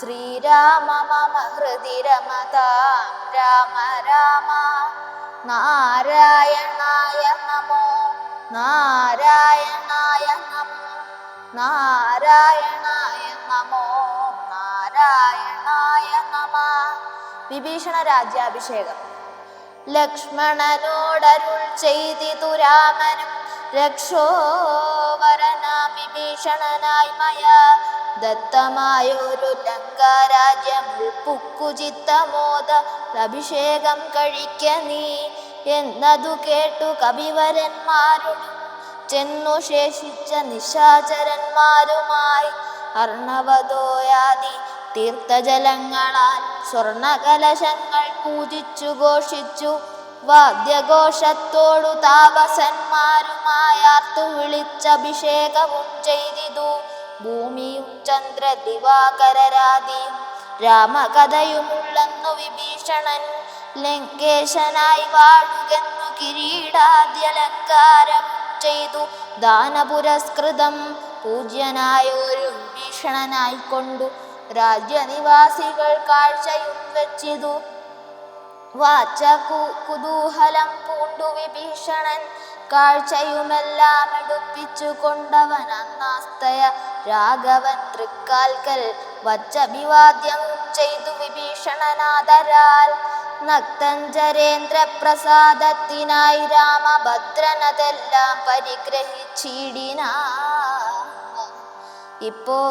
ശ്രീരാമ മമ ഹൃദി രമതാം രാമ രാമ നാരായണായ നമോ നാരായണായ നമോ നാരായണായ നമോ നാരായണായ നമ. വിഭീഷണ രാജ്യാഭിഷേകം. ലക്ഷ്മണനോടരുൾ ചെയ്തിതു രാമനും. രക്ഷോവരനാം വിഭീഷണനായി മയ. ദത്തമായൊരു ലങ്കാരാജ്യം പുക്കുചിത്തമോദ അഭിഷേകം കഴിക്ക നീ എന്നതു കേട്ടു കവിവരന്മാരോടും. ചെന്നു ശേഷിച്ച നിശാചരന്മാരുമായി അർണവതോയാദി തീർത്ഥജലങ്ങളാൽ സ്വർണകലശങ്ങൾ പൂജിച്ചു ഘോഷിച്ചു. വാദ്യഘോഷത്തോടു താപസന്മാരുമായാർത്തു വിളിച്ചഭിഷേകവും ചെയ്തിതു. ഭൂമിയും ചന്ദ്ര ദിവാകരരാതിയും രാമകഥയുമുള്ളെന്നു വിഭീഷണൻ. ലങ്കേശനായി വാഴുകെന്നു കിരീടാദ്യലങ്കാരം ചെയ്തു ദാനപുരസ്കൃതം പൂജ്യനായ ഒരു വിഭീഷണനായിക്കൊണ്ടു രാജ്യനിവാസികൾ കാഴ്ചയും വെച്ചിതു. വാച്ച കു- കുതൂഹലം പൂണ്ടു വിഭീഷണൻ. കാഴ്ചയുമെല്ലാം എടുപ്പിച്ചു കൊണ്ടവൻ അന്നാസ്തയ രാഘവൻ തൃക്കാൽക്കൽ. വച്ചഭിവാദ്യം ചെയ്തു വിഭീഷണനാദരാൽ. നക്തഞ്ചരേന്ദ്രപ്രസാദത്തിനായി രാമഭദ്രനതെല്ലാം പരിഗ്രഹിച്ചിടിനാ ഇപ്പോൾ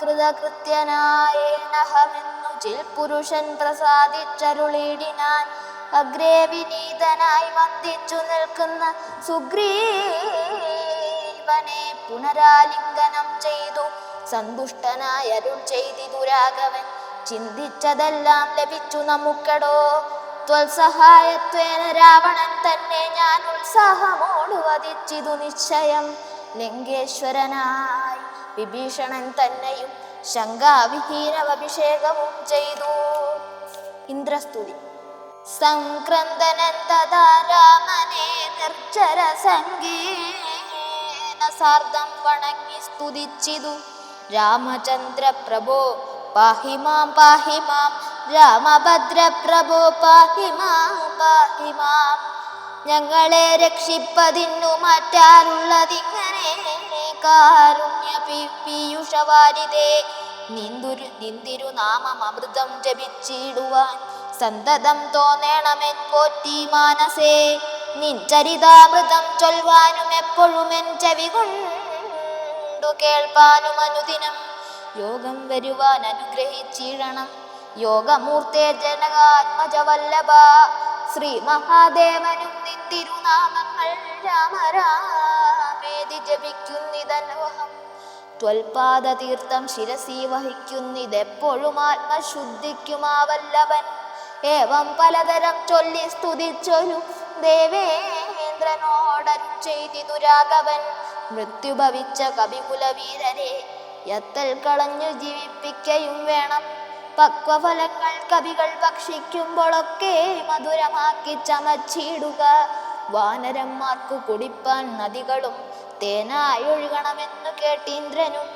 കൃതകൃത്യനായേനഹമെന്നു ചിൽ പുരുഷൻ പ്രസാദിച്ചരുളിടിനാൻ അഗ്രേ വിനീതനായി വന്ദിച്ചു നിൽക്കുന്ന സുഗ്രീവനെ പുനരാലിംഗനം ചെയ്തു. സന്തുഷ്ടനായ അരുൾ ചെയ്തിതു രാഘവൻ. ചിന്തിച്ചതെല്ലാം ലഭിച്ചു നമുക്കടോ. ത്വൽസഹായത്വേന രാവണൻ തന്നെ ഞാൻ ഉത്സാഹമോട് വധിച്ചിതു നിശ്ചയം. ലിംഗേശ്വരനായി വിഭീഷണൻ തന്നെയും ശങ്കാവിഹീനമഭിഷേകവും ചെയ്തു. ഇന്ദ്രസ്തുതി. സംക്രന്ദനൻ തഥാ രാമനെ നിർജര സംഗീന സാർദ്ധം വണങ്ങി സ്തുതിച്ചിതു രാമചന്ദ്ര പ്രഭോ പാഹി മാം പാഹി മാം രാമഭദ്ര പ്രഭോ പാഹി മാം പാഹി മാം ഞങ്ങളെ രക്ഷിപ്പതിന്നു മാറ്റാറുള്ളതിങ്ങനെ കാരുണ്യ പീയൂഷവാരിതേ. നിന്തുരു നിന്തിരു നാമം അമൃതം ജപിച്ചിടുവാൻ സന്തതം തോന്നേണമെൻ പോറ്റി മാനസേ. നിൻ ചരിതാമൃതം ചൊൽവാനും എപ്പോഴും എൻ ചെവി കൊണ്ടു കേൾപ്പാനും അനുദിനം. യോഗം വരുവാൻ അനുഗ്രഹിച്ചിടണം. യോഗമൂർത്തേ ജനകാത്മജവല്ലഭ. ശ്രീ മഹാദേവനും നിന്തിരുനാമങ്ങൾ രാമരാമേതി ജപിക്കുന്നിതനോഹം ത്വൽപാദതീർത്ഥം ശിരസി വഹിക്കുന്നിതെപ്പോഴും ആത്മശുദ്ധിക്കുമാവല്ലവൻ ഏവം പലതരം ചൊല്ലി സ്തുതിച്ചൊരു ദേവേന്ദ്രനോടരുൾ ചെയ്തിതു രാഘവൻ. മൃത്യുഭവിച്ച കവികുലവീരരെ യത്തൽ കളഞ്ഞു ജീവിപ്പിക്കയും വേണം. പക്വഫലങ്ങൾ കവികൾ ഭക്ഷിക്കുമ്പോഴൊക്കെ മധുരമാക്കി ചമച്ചിടുക. വാനരന്മാർക്കു കുടിപ്പാൻ നദികളും തേനായി ഒഴുകണമെന്നു കേട്ടീന്ദ്രനും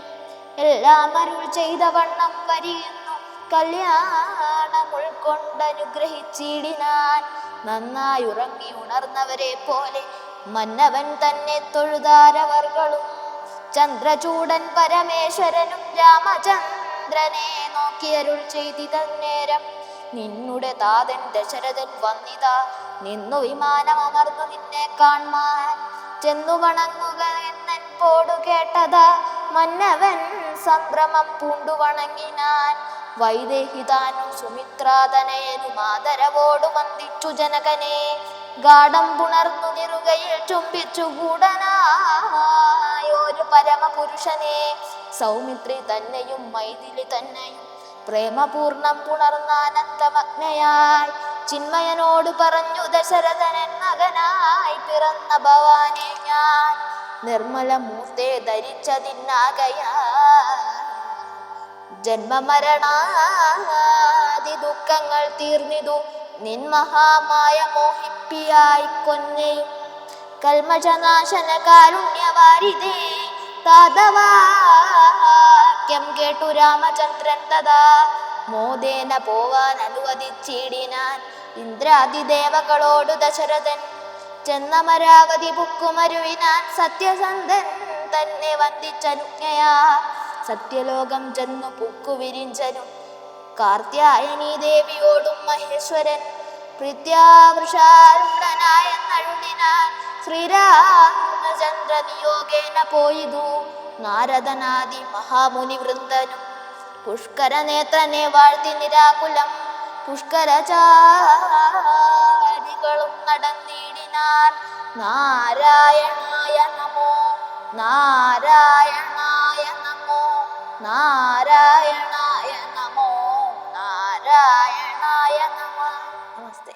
എല്ലാം അരുൾ ചെയ്ത വണ്ണം വരിയുന്നു. കല്യാണം ഉൾക്കൊണ്ടനുഗ്രഹിച്ചിടിനാൻ നന്നായി ഉറങ്ങി ഉണർന്നവരെ പോലെ മന്നവൻ തന്നെ തൊഴുതാരവർകളും ചന്ദ്രചൂടൻ പരമേശ്വരനും രാമചന്ദ്രനെ നോക്കിയരുൾ ചെയ്തി തന്നേരം നിന്നുടെ താതൻ ദശരഥൻ വന്നിതാ. നിന്നു വിമാനം വിമാനമർന്നു നിന്നെ കാൺമാൻ ചെന്നു വണങ്ങുക എന്നൻ പോടു കേട്ടതാ. മന്നവൻ സംഭ്രമം പൂണ്ടു വണങ്ങിനാൻ വൈദേഹിതാനും സുമിത്രാതനയനു മാതരവോടു വന്ദിച്ചു ജനകനെ. ഗാഠം പുണർന്നു നിറുകയിൽ ചുംബിച്ചു കൂടനായൊരു പരമപുരുഷനെ. സൗമിത്രി തന്നെയും മൈഥിലി തന്നെയും പ്രേമപൂർണം പുണർന്നാനന്ദമഗ്നയായി ചിന്മയനോട് പറഞ്ഞു ദശരഥനൻ മകനായി പിറന്ന ഭവാനെ ഞാൻ. നിർമ്മല മൂർത്തെ ധരിച്ചതിന്നാകയാ ജന്മമരണാദി ദുഃഖങ്ങൾ തീർന്നിതു. നിൻ മഹാമായ മോഹിപ്പിയായി കൊന്നേ. കൽമജനാശന കാരുണ്യവാരിതേ താതവാക്യം കേട്ടു രാമചന്ദ്രൻ തഥാ. മോദേന പോവാൻ അനുവദിച്ചിടിനാൻ ഇന്ദ്രാതിദേവകളോട് ദശരഥൻ. ചെന്നമരാവതി പുക്കുമരുവിനാൻ സത്യസന്ധൻ തന്നെ വന്ദിച്ചനുജ്ഞയാ. സത്യലോകം ചെന്നു പുക്കുവിരിഞ്ചനും. കാർത്യായനി ദേവിയോടും മഹേശ്വരൻ പ്രത്യാവൃഷാരുടനായെന്നഴുതിനാൽ ശ്രീരാമചന്ദ്ര നിയോഗേന പോയിതു. നാരദനാദി മഹാമുനി വൃന്ദനു പുഷ്കര നേത്രനെ വാഴ്ത്തി നിരാകുലം പുഷ്കരചാരികളും നടന്നിടിനാൽ നാരായണായ നമോ നാരായണ നാരായണായ നമോ നാരായണായ നമ. നമസ്തേ.